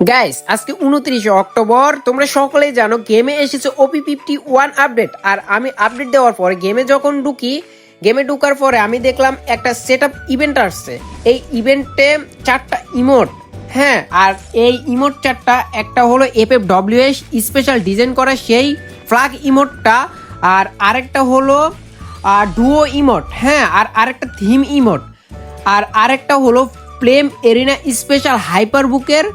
Guys আজকে উনত্রিশে October, তোমরা সকলেই জানো গেমে এসেছে ওপি ফিফটি ওয়ান আপডেট আর আমি আপডেট দেওয়ার পরে গেমে যখন ঢুকি গেমে ঢুকার পরে আমি দেখলাম একটা সেট আপ ইভেন্ট আসছে। এই ইভেন্টে চারটা ইমোট হ্যাঁ আর এই ইমোট চারটা, একটা হলো F F W S special design করা সেই ফ্লাগ ইমোটটা আর আরেকটা হলো ডুও ইমোট হ্যাঁ আর আরেকটা থিম ইমোট আর আরেকটা হলো প্লেম এরিনা স্পেশাল হাইপার বুকের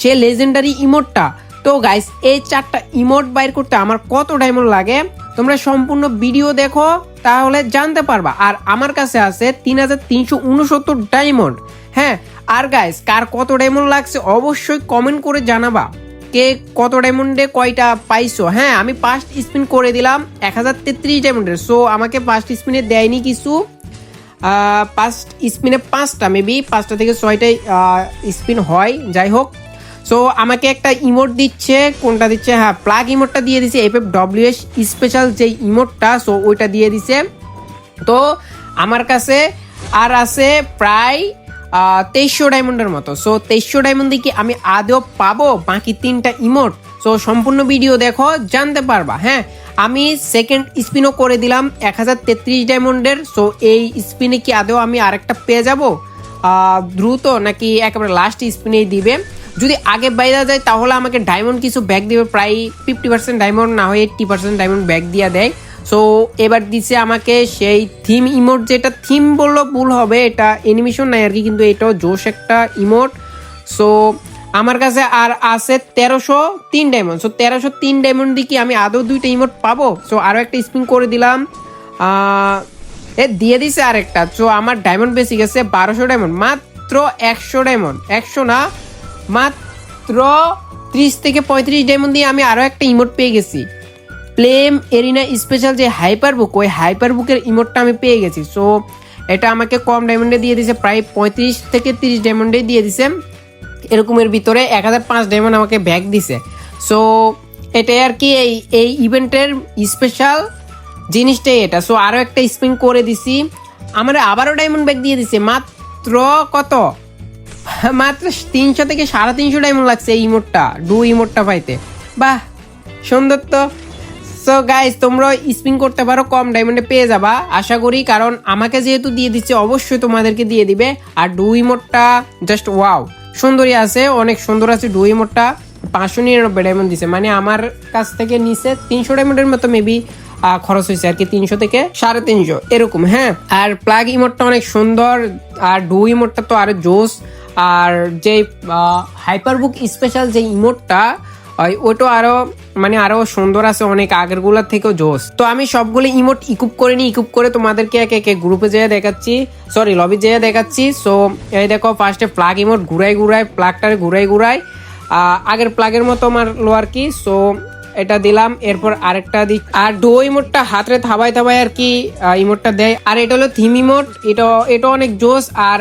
সে লেজেন্ডারি ইমোটটা তো গাইস এই চারটা ইমোট বাইর করতে আমার কত ডায়মন্ড লাগে? তোমরা সম্পূর্ণ ভিডিও দেখো, তাহলে জানতে পারবা। আর আমার কাছে আছে তিন হাজার তিনশো উনসত্তর ডায়মন্ড হ্যাঁ আর গাইস কার কত ডায়মন্ড লাগছে অবশ্যই কমেন্ট করে জানাবা। কে কত ডায়মন্ডে কয়টা পাইছো? হ্যাঁ আমি ফার্স্ট স্পিন করে দিলাম এক হাজার তেত্রিশ ডায়মন্ডের সো আমাকে ফার্স্ট স্পিনে দেয়নি কিছু। পাঁচ স্পিনে পাঁচটা মেবি পাঁচটা থেকে ছয়টাই স্পিন হয়। যাই হোক সো আমাকে একটা ইমোট দিচ্ছে, কোনটা দিচ্ছে? হ্যাঁ প্লাগ ইমোটটা দিয়ে দিছে F F W S special যে ইমোটটা সো ওইটা দিয়ে দিছে। তো, আমার কাছে আর আছে প্রায় তেইশশো ডায়মন্ডের মতো। সো তেইশশো ডায়মন্ড কি আমি আদৌ পাবো? বাকি তিনটা ইমোট সো সম্পূর্ণ ভিডিও দেখো, জানতে পারবা হ্যাঁ? আমি সেকেন্ড স্পিনও করে দিলাম, এক হাজার তেত্রিশ ডায়মন্ডের সো এই স্পিনে কি আদৌ আমি আরেকটা পেয়ে যাব? দ্রুত নাকি একেবারে লাস্ট স্পিনেই দিবে? যদি আগে বাইরে যায়, তাহলে আমাকে ডায়মন্ড কিছু ব্যাগ দিবে। প্রায় ফিফটি পার্সেন্ট ডায়মন্ড না হয় এইট্টি পার্সেন্ট ডায়মন্ড ব্যাগ দিয়ে দেয়। সো এবার দিছে আমাকে সেই থিম ইমোট যেটা থিম বলল ভুল হবে, এটা অ্যানিমেশন নাই আর কি, কিন্তু এটাও জোশ একটা ইমোট সো আমার কাছে আর আছে তেরোশো তিন ডায়মন্ড সো তেরোশো তিন ডায়মন্ড দিয়ে কি আমি আদৌ দুইটা ইমোট পাবো? সো আরও একটা স্পিন করে দিলাম। এ দিয়ে দিছে আরেকটা। সো আমার ডায়মন্ড বেশি গেছে বারোশো ডায়মন্ড মাত্র একশো ডায়মন্ড একশো না মাত্র ত্রিশ থেকে পঁয়ত্রিশ ডায়মন্ড দিয়ে আমি আরও একটা ইমোট পেয়ে গেছি। প্লেম এরিনা স্পেশাল যে হাইপার বুক ওই হাইপার বুকের ইমোটটা আমি পেয়ে গেছি। সো এটা আমাকে কম ডায়মন্ডে দিয়ে দিছে, প্রায় পঁয়ত্রিশ থেকে তিরিশ ডায়মন্ডে দিয়ে দিছে। এরকমের ভিতরে এক হাজার পাঁচ ডায়মন্ড আমাকে ব্যাগ দিছে। সো এটাই আর কি এই এই ইভেন্টের স্পেশাল জিনিসটাই এটা। সো আরও একটা স্পিন করে দিছি। আমার আবারও ডায়মন্ড ব্যাগ দিয়ে দিছে। মাত্র কত? মাত্র তিনশো থেকে সাড়ে তিনশো ডায়মন্ড লাগছে এই ইমোটটা ডু ইমোটটা পাইতে। বাহ, সুন্দর তো। সো গাইজ তোমরা স্পিন করতে পারো, কম ডায়মন্ডে পেয়ে যাবা। আশা করি, কারণ আমাকে যেহেতু দিয়ে দিচ্ছে, অবশ্যই তোমাদেরকে দিয়ে দিবে। আর ডু ইমোটটা জাস্ট ওয়াও সুন্দরই আছে, অনেক সুন্দর আছে ডু ইমোটটা পাঁচশো নিরানব্বই ডায়মন্ড দিছে মানে আমার কাছ থেকে নিচে তিনশো ডায়মন্ডের মতো মেবি খরচ হয়েছে আর কি, তিনশো থেকে সাড়ে তিনশো, এরকম হ্যাঁ। আর প্লাগ ইমোটটা অনেক সুন্দর, আর ডু ইমোটটা তো আরও জোস। আর যে হাইপারবুক স্পেশাল যে ইমোটটা ওটা আরও মানে আরও সুন্দর আছে, অনেক আগেরগুলার থেকেও জোস। তো আমি সবগুলো ইমোট ইকুপ করে নি ইকুপ করে তোমাদেরকে একে একে গ্রুপে যেয়ে দেখাচ্ছি। সরি লবি যেয়ে দেখাচ্ছি। সো এই দেখো ফার্স্টে প্লাগ ইমোট ঘুরাই ঘুরাই প্লাগটারে ঘুরাই ঘুরাই। আগের প্লাগের মতো আমার লো আর কি সো এটা দিলাম। এরপর আরেকটা দিই আর ডো ইমোটটা হাতে থাবাই থাবাই আর কি ইমোটটা দেয়। আর এটা হলো থিম ইমোট এটা এটা অনেক জোস। আর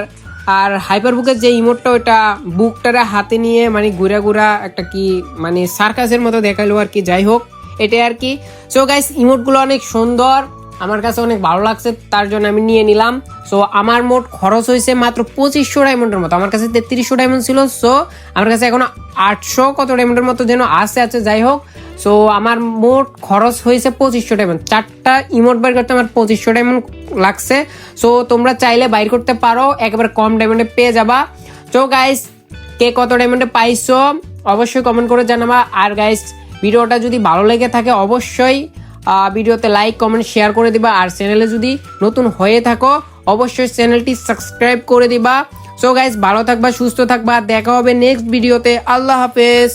আর হাইপার বুকের যে ইমোটটা ওটা বুকটারে হাতে নিয়ে মানে ঘুরা ঘুরা একটা কি মানে সার্কাসের মতো দেখাল আর কি, যাই হোক, এটাই আর কি। সো গাইস ইমোটগুলো অনেক সুন্দর, আমার কাছে অনেক ভালো লাগছে, তার জন্য আমি নিয়ে নিলাম। সো আমার মোট খরচ হয়েছে মাত্র পঁচিশশো ডায়মন্ডের মতো, আমার কাছে তেত্রিশশো ডায়মন্ড ছিল। সো আমার কাছে এখন আটশো কত ডায়মন্ডের মতো যেন আছে আছে, যাই হোক। সো আমার মোট খরচ হয়েছে পঁচিশশো ডায়মন্ড চারটা ইমোট বাইর করতে আমার পঁচিশশো ডায়মন্ড লাগছে। সো তোমরা চাইলে বাইর করতে পারো, একেবারে কম ডায়মন্ডে পেয়ে যাবা। তো গাইস কে কত ডায়মন্ডে পাইছো, অবশ্যই কমেন্ট করে জানাবা। আর গাইস ভিডিওটা যদি ভালো লেগে থাকে, অবশ্যই ভিডিওতে লাইক কমেন্ট শেয়ার করে দিবা। আর চ্যানেলে যদি নতুন হয়ে থাকো, অবশ্যই চ্যানেলটি সাবস্ক্রাইব করে দিবা। সো গাইস ভালো থাকবা, সুস্থ থাকবা। দেখা হবে নেক্সট ভিডিওতে আল্লাহ হাফেজ।